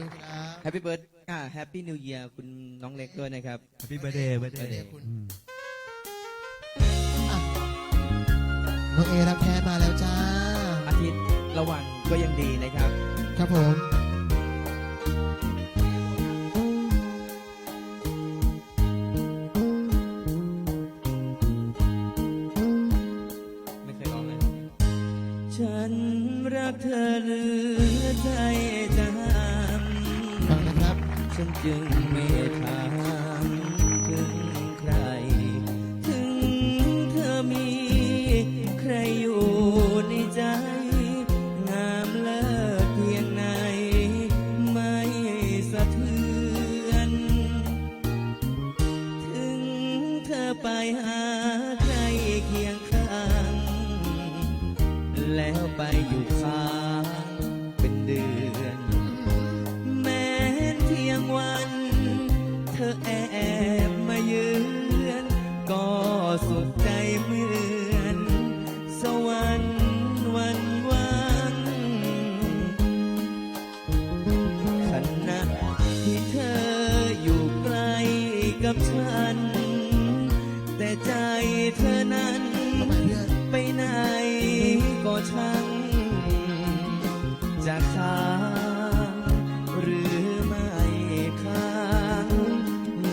คุณครับแฮปปี้เบิร์ดอ่าแฮปปี้นิวเยียร์คุณน้องเล็กด้วยนะครับ Happy birthday birthday birthday คุณอืมอะน้องเอรับแทนมาแล้วจ้า อาทิตย์ระหว่างก็ยังดีนะครับ ครับผม ไม่เคยร้องเลย ฉันรักเธอเหลือใจจะห้ามฟังนะครับ ฉันจึงไม่ถามถึงใคร ถึงเธอมีใครอยู่ในใจ งามเลิศเพียงไหน ไม่สะเทือน ถึงเธอไปหา กับฉัน แต่ใจเธอนั้นไปไหนก็ช่างจะค้างหรือไม่ค้าง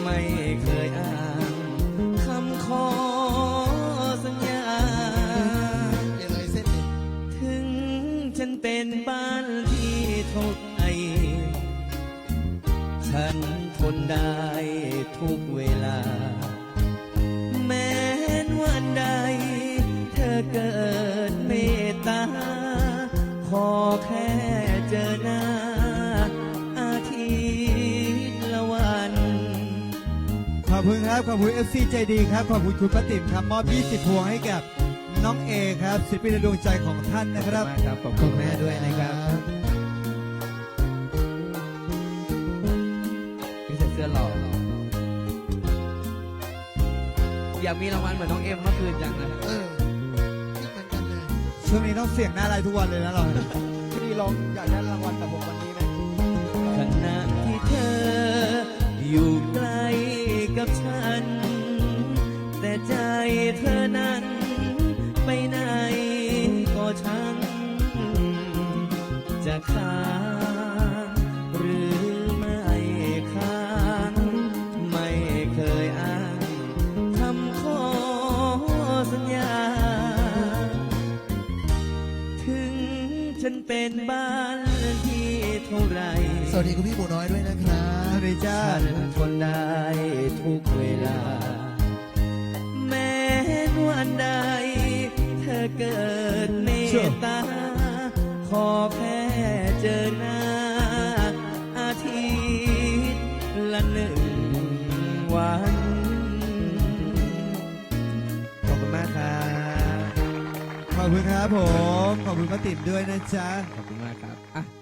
ไม่เคยอ้างคำขอสัญญาถึงฉันเป็นบ้า ฉันทนได้ทุกเวลา แม้นวันใด เธอเกิดเมตตา ขอแค่เจอหน้า อาทิตย์ละวัน ขอบคุณครับ ขอบคุณ FC ใจดีครับ ขอบคุณคุณป้าติ๋มครับ มอบ 20 พวงให้กับน้องเอครับศิลปินในดวงใจของท่านนะครับ ขอบคุณมากครับ ขอบคุณแม่ด้วยนะครับ อยากมีรางวัลเหมือนน้องเอ็มเมื่อคืนจังเลยเออคิดเหมือนกันเลยช่วงนี้ต้องเสียงหน้าอะไรทุกวันเลยนะเราพี่ดีลองอยากได้รางวัลกับผมวันนี้ไหมขณะที่เธอ อยู่ใกล้กับฉัน แต่ใจเธอนั้น ไปไหนก็ช่างจะค้าง เป็นบ้านที่เท่าไหรสวัสดีคุณพี่หมูน้อยด้วยนะครับสวัสดีจ้าฉันทนได้ทุกเวลา แม้นวันใด เธอเกิดเมตตา ขอแค่เจอหน้าอา ขอบคุณครับผม ขอบคุณป้าติ๋มด้วยนะจ๊ะ ขอบคุณมากครับอะ